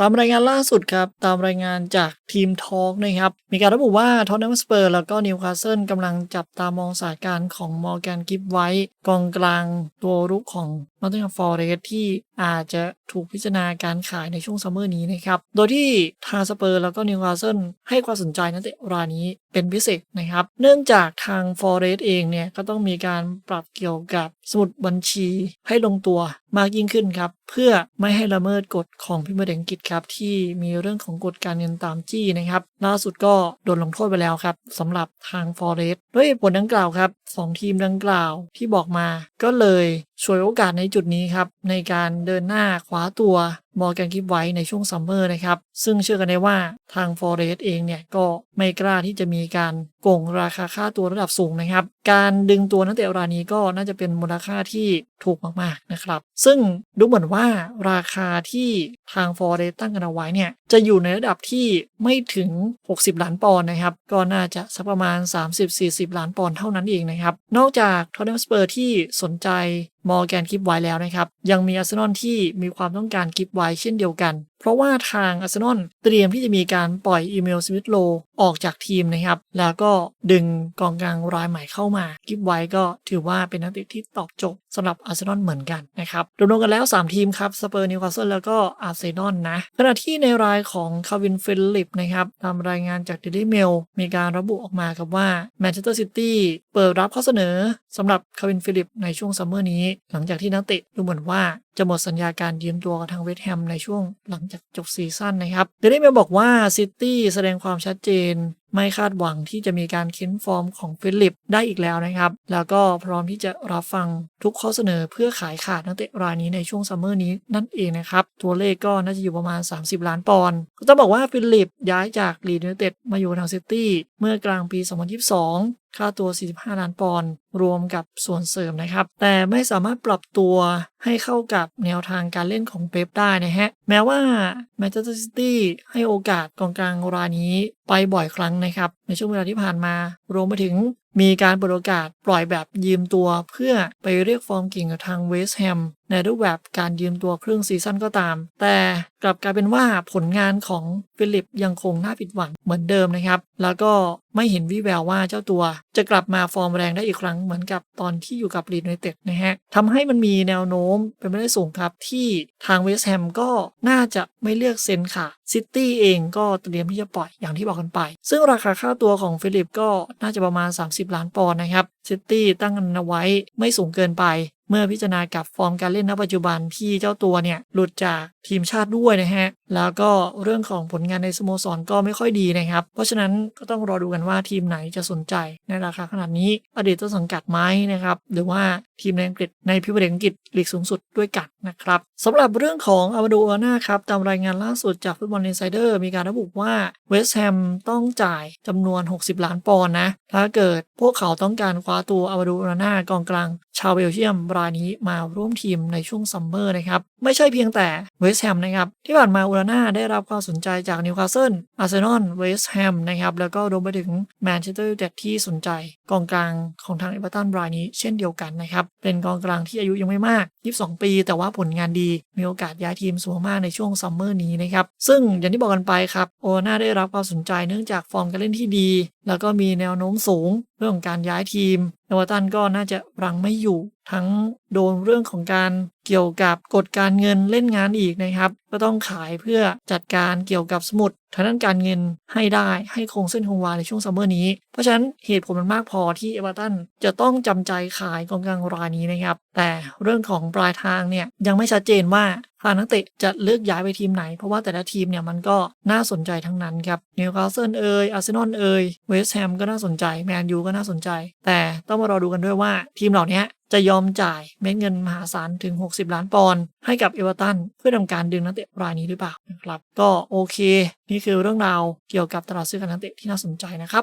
ตามรายงานล่าสุดครับ ตามรายงานจากทีมทอล์กนะครับ มีการระบุว่าทอตแนมสเปอร์แล้วก็นิวคาสเซิลกำลังจับตามองสถานการณ์ของมอร์แกนกิฟไว้ กองกลางตัวรุกของนอตติงแฮมฟอร์เรสที่อาจจะถูกพิจารณาการขายในช่วงซัมเมอร์นี้นะครับ โดยที่ทางสเปอร์แล้วก็นิวคาสเซิลให้ความสนใจนักเตะรายนี้เป็นพิเศษนะครับ เนื่องจากทางฟอร์เรสเองเนี่ยก็ต้องมีการปรับเกี่ยวกับสมุดบัญชีให้ลงตัวมากยิ่งขึ้นครับ เพื่อไม่ให้ละเมิดกฎของพิมพ์เดงกิจครับ ที่มีเรื่องของกฎการเงินตามจี้นะครับ ล่าสุดก็โดนลงโทษไปแล้วครับสำหรับทางฟอร์เรสด้วยเหตุผลดังกล่าวครับสองทีมดังกล่าวที่บอกมาก็เลย ช่วยโอกาสในจุดนี้ครับ ในการเดินหน้าคว้าตัว มอร์แกนกิฟไว้ในช่วงซัมเมอร์นะครับ ซึ่งเชื่อกันได้ว่าทางฟอร์เรสเองเนี่ยก็ไม่กล้าที่จะมีการโกงราคาค่าตัวระดับสูงนะครับ การดึงตัวนักเตะรายนี้ก็น่าจะเป็นมูลค่าที่ถูกมากๆนะครับ ซึ่งดูเหมือนว่าราคาที่ทางฟอร์เรสตั้งกันเอาไว้เนี่ยจะอยู่ในระดับที่ไม่ถึง 60 ล้านปอนด์นะครับ ก็น่าจะสักประมาณ 30-40 ล้านปอนด์เท่านั้นเองนะครับ นอกจากทอตเนมสเปอร์ที่สนใจมอร์แกนกิฟไว้แล้วนะครับ ยังมีอาร์เซนอลที่มีความต้องการกิฟไว้เช่นเดียวกันเพราะว่าทางอาร์เซนอลเตรียมที่จะมีการปล่อยอีเมลสมิธโลออกจากทีมนะครับ แล้วก็ดึงกองกลางรายใหม่เข้ามา กิฟไว้ก็ถือว่าเป็นนักเตะที่ตอบโจทย์สำหรับอาร์เซนอลเหมือนกันนะครับรวมกันแล้ว 3 ทีมครับสเปอร์นิวคาสเซิลแล้วก็อาร์เซนอลนะขณะที่ในรายของคาวินฟิลิปนะครับตามรายงานจากเดลี่เมลมีการระบุออกมาครับว่าแมนเชสเตอร์ซิตี้เปิดรับข้อเสนอสำหรับคาวินฟิลิปในช่วงซัมเมอร์นี้ หลังจากที่นักเตะดูเหมือนว่าจะหมดสัญญาการยืมตัวกับทางเวสต์แฮมในช่วงหลังจากจบซีซั่นนะครับเดลี่เมลบอกว่าซิตี้แสดงความชัดเจน ไม่คาดหวังที่จะมีการเค้นฟอร์มของฟิลิปได้อีกแล้วนะครับ แล้วก็พร้อมที่จะรับฟังทุกข้อเสนอเพื่อขายขาดนักเตะรายนี้ในช่วงซัมเมอร์นี้นั่นเองนะครับ ตัวเลขก็น่าจะอยู่ประมาณ 30 ล้านปอนด์ก็ต้องบอกว่าฟิลิปย้ายจากลีดยูไนเต็ดมาอยู่ทางซิตี้เมื่อกลางปี 2022ค่าตัว 45 ล้านปอนด์รวมกับส่วนเสริมนะครับ แต่ไม่สามารถปรับตัวให้เข้ากับแนวทางการเล่นของเป๊ปได้นะฮะ แม้ว่าแมนเชสเตอร์ซิตี้ให้โอกาสกองกลางรายนี้ไปบ่อยครั้งนะครับ ในช่วงเวลาที่ผ่านมา รวมไปถึงมีการเปิดโอกาสปล่อยแบบยืมตัวเพื่อไปเรียกฟอร์มกิ่งกับทางเวสต์แฮม ในรูปแบบการยืมตัวครึ่งซีซั่นก็ตาม แต่กลับกลายเป็นว่าผลงานของฟิลิปยังคงน่าผิดหวังเหมือนเดิมนะครับ แล้วก็ไม่เห็นวิแววว่าเจ้าตัว จะกลับมาฟอร์มแรงได้อีกครั้งเหมือนกับตอนที่อยู่กับลีดยูไนเต็ดนะฮะทำให้มันมีแนวโน้มเป็นไปได้สูงครับ ที่ทางเวสต์แฮมก็น่าจะไม่เลือกเซ็นค่ะซิตี้เองก็เตรียมที่จะปล่อยอย่างที่บอกกันไป ซึ่งราคาค่าตัวของฟิลิปก็น่าจะประมาณ 30 ล้านปอนด์นะครับ ซิตี้ตั้งเอาไว้ไม่สูงเกินไป เมื่อพิจารณากับฟอร์มการเล่นณปัจจุบันที่เจ้าตัวเนี่ยหลุดจากทีมชาติด้วยนะฮะ แล้วก็เรื่องของผลงานในสโมสรก็ไม่ค่อยดีนะครับ เพราะฉะนั้นก็ต้องรอดูกันว่าทีมไหนจะสนใจในราคาขนาดนี้อดีตต้นสังกัดไหมนะครับ หรือว่าทีมในอังกฤษในพิมพ์อังกฤษลีกสูงสุดด้วยกันนะครับสำหรับเรื่องของอามาดูอาน่าครับ ตามรายงานล่าสุดจากฟุตบอลอินไซเดอร์มีการระบุว่าเวสต์แฮมต้องจ่ายจำนวน 60 ล้านปอนด์นะ ถ้าเกิดพวกเขาต้องการคว้าตัวอามาดูอาน่ากองกลาง ชาวเบลเยียมรายนี้มาร่วมทีมในช่วงซัมเมอร์นะครับ ไม่ใช่เพียงแต่เวสต์แฮมนะครับ ที่ผ่านมาอูราน่าได้รับความสนใจจากนิวคาสเซิลอาร์เซนอลเวสต์แฮมนะครับ แล้วก็รวมไปถึงแมนเชสเตอร์ยูไนเต็ดที่สนใจกองกลางของทางเอเวอร์ตันรายนี้เช่นเดียวกันนะครับ เป็นกองกลางที่อายุยังไม่มาก 22 ปี แต่ว่าผลงานดีมีโอกาสย้ายทีมสูงมากในช่วงซัมเมอร์นี้นะครับซึ่งอย่างที่บอกกันไปครับโอน่าได้รับความสนใจเนื่องจากฟอร์มการเล่นที่ดี แล้วก็มีแนวโน้มสูง เรื่องของการย้ายทีมเอเวอร์ตันก็น่าจะรังไม่อยู่ ทั้งโดนเรื่องของการเกี่ยวกับกฎการเงินเล่นงานอีกนะครับ ก็ต้องขายเพื่อจัดการเกี่ยวกับสมุดทางด้านการเงินให้ได้ให้คงเส้นคงวาในช่วงซัมเมอร์นี้ เพราะฉะนั้นเหตุผลมันมากพอที่เอเวอร์ตันจะต้องจำใจขายกองกลางรายนี้นะครับ แต่เรื่องของปลายทางเนี่ยยังไม่ชัดเจนว่าทางนักเตะจะเลือกย้ายไปทีมไหน เพราะว่าแต่ละทีมเนี่ยมันก็น่าสนใจทั้งนั้นครับนิวคาสเซิลเอยอาร์เซนอลเอยเวสต์แฮมก็น่าสนใจแมนยูก็น่าสนใจ แต่ต้องมารอดูกันด้วยว่าทีมเหล่านี้ จะยอมจ่ายเม็ดเงินมหาศาลถึง 60 ล้านปอนด์ให้กับเอเวอร์ตันเพื่อทำการดึงนักเตะรายนี้หรือเปล่านะครับ ก็โอเค นี่คือเรื่องราวเกี่ยวกับตลาดซื้อขายนักเตะที่น่าสนใจนะครับ